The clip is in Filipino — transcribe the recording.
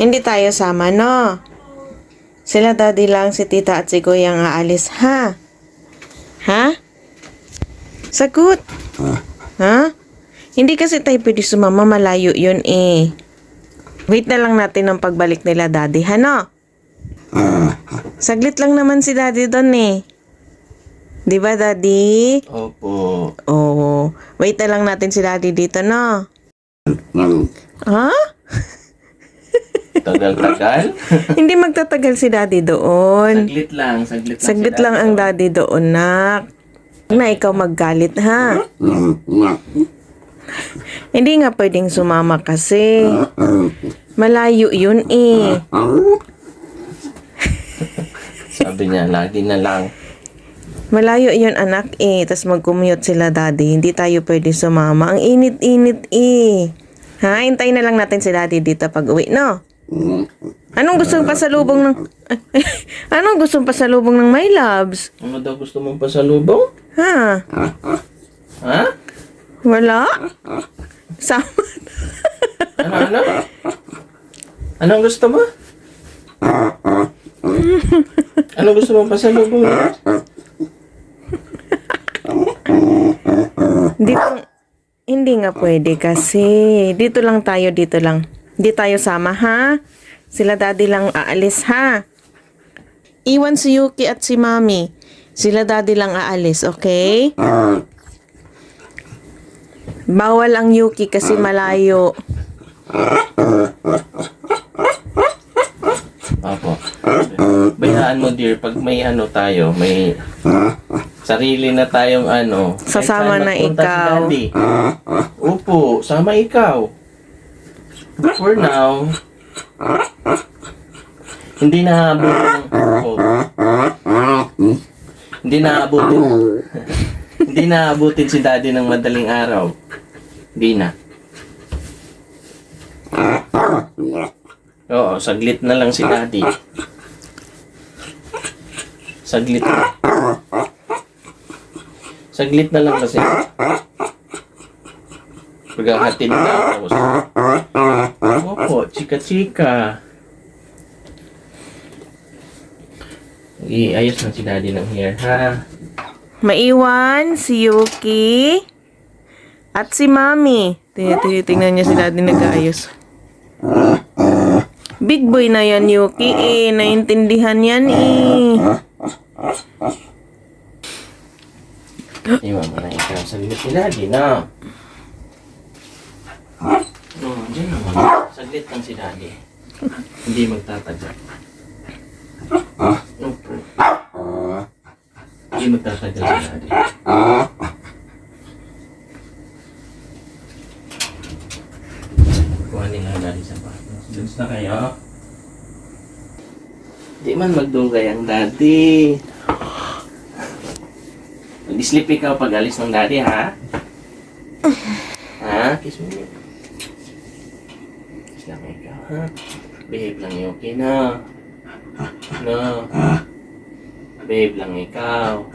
Hindi tayo sama, no? Sila daddy lang, si tita at si kuya ang aalis, ha? Ha? Sagot. Ha? Hindi kasi tayo pwede sumama, malayo yun eh. Wait na lang natin ang pagbalik nila daddy, ha no? Saglit lang naman si daddy doon eh. Di ba daddy? Opo. Oo. Wait na lang natin si daddy dito, no? Ha? Tagal-tagal. Hindi magtatagal si daddy doon. saglit lang, saglit lang. Saglit si lang ang Daddy. doon, nak. Na ikaw maggalit, ha? Hindi nga pwedeng sumama kasi. Malayo yun eh. Sabi niya, lagi na lang. Malayo yun anak eh. Tapos mag-commute sila daddy. Hindi tayo pwede sumama. Ang init-init eh. Ha? Hintayin na lang natin si daddy dito pag uwi, no? Anong gusto pa sa lubong ng... Anong gusto pa sa lubong ng my loves? Ano daw gusto mong pasalubong? Ha? Ha? Wala? Sama Ano, ano? Anong gusto mo? Anong gusto mong pasalubong? Dito, hindi nga pwede kasi. Dito lang tayo, dito lang. Hindi tayo sama, ha? Sila daddy lang aalis, ha? Iwan si Yuki at si Mami. Sila daddy lang aalis, okay? Bawal ang Yuki kasi malayo. Opo. Bayaan mo dear, pag may ano tayo, may sarili na tayong ano. Sasama na ikaw. Si. Opo, sama ikaw. For now, hindi na abutin opo. Hindi na abutin. hindi na abutin si daddy ng madaling araw. Hindi na. Oo, saglit na lang si daddy. Saglit na. Saglit na lang kasi. Paghahatid na tapos. Chika-chika. Iayos lang si daddy ng hair, ha? Maiwan si Yuki at si Mami. Tingnan niya si daddy nag-aayos. Big boy na yan, Yuki eh. Naintindihan yan eh. Iwan mo na ikaw. Saglit si daddy, na. Oo, dyan naman. Saglit lang si daddy. Hindi magtatagal. Opo. Hindi magtatagal si daddy. Kuha nila daddy sa bato. Goods na kayo. Di man magdugay ang daddy. Mag-sleep ikaw pag alis ng daddy, ha? ha? Kiss mo. Lang ikaw, ha? Behave lang okay na. No. Behave lang ikaw.